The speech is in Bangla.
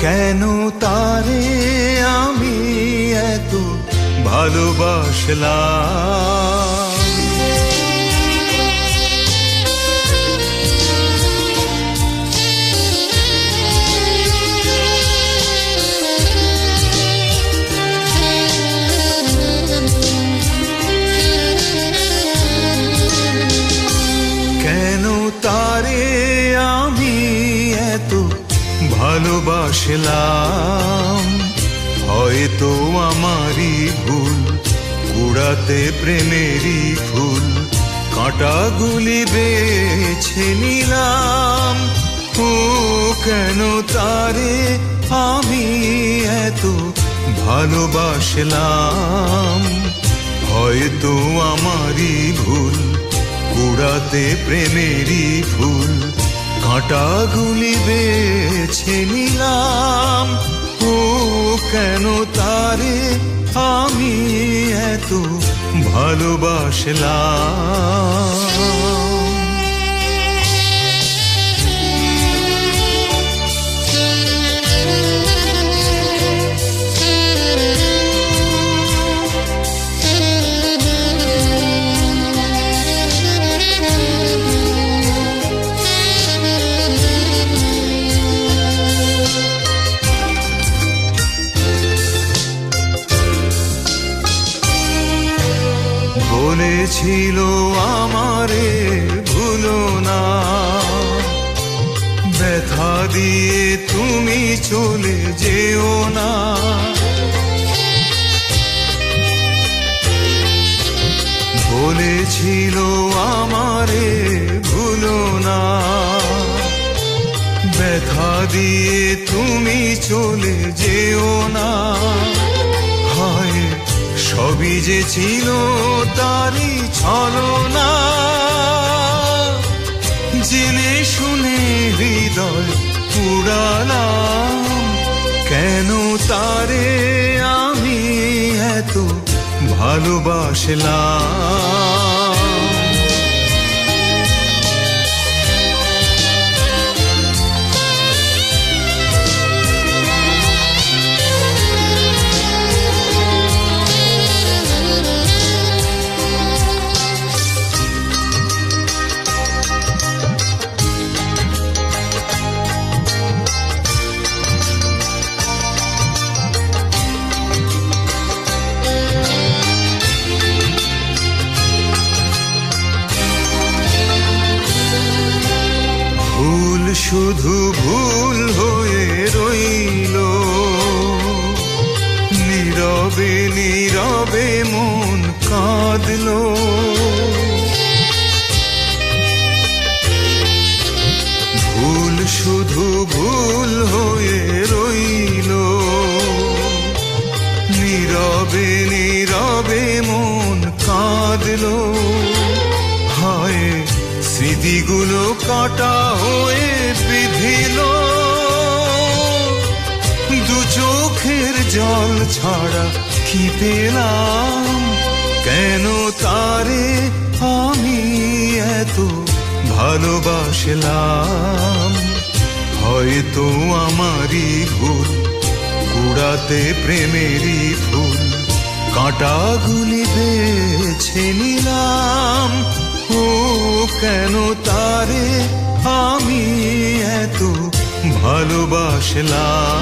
কেন তারে আমি এত ভালোবাসলাম? কেন তারে আমি এত ভালোবাসলাম। হয়তো আমারই ভুল, কুড়াতে প্রেমেরই ফুল। কাঁটাগুলি বেছে নিলাম। ও কেন তারে আমি এত ভালোবাসলাম? হয়তো আমারই ভুল, কুড়াতে প্রেমেরই ফুল। কাঁটাগুলি বেছে নিলাম। ও কেন তারে আমি এত ভালোবাসলাম? বলেছিল আমারে, ভুলো না। ব্যথা দিয়ে তুমি চলে যেও না। বলেছিল আমারে, ভুলো না। ব্যথা দিয়ে তুমি চলে যেও না। সবই যে ছিল তারই ছলনা। জেনে শুনে হৃদয় পুরালাম কেন তারে আমি এত ভালোবাসলাম? শুধু ভুল হয়ে রইল। নীরবে নীরবে মন কাঁদলো। ভুল শুধু ভুল হয়ে রইল। নীরবে নীরবে মন কাঁদলো। হায়, স্মৃতিগুলো কাটা হয়ে জল ছাড়া কি পেলাম? কেন তারে আমি এত ভালোবাসলাম? হয়তো আমারই ভুল, কুড়াতে প্রেমেরই ফুল কাঁটাগুলি বেছে নিলাম। ও, কেন তারে আমি এত ভালোবাসলাম?